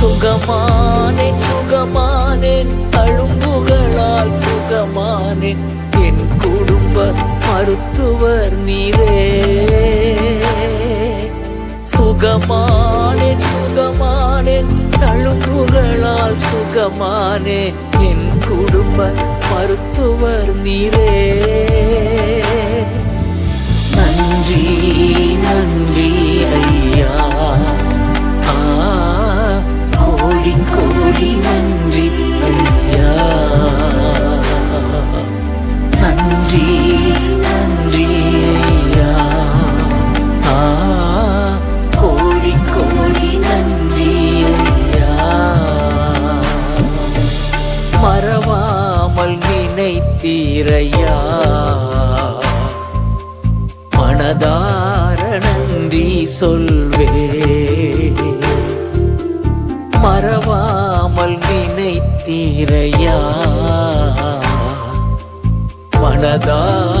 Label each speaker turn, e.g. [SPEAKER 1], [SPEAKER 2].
[SPEAKER 1] சுகமானேன் சுகமானேன் அழும்புகளால் சுகமானேன் என் குடும்ப மருத்துவர் நீரே. சுகமானேன் சுகமானேன் தழும்புகளால் சுகமானே என் குடும்ப மருத்துவர் நீரே. நன்றி. நினைத்தீரையா? மனதார நன்றி சொல்வே. மறவாமல் நினைத்தீரையா? மனதார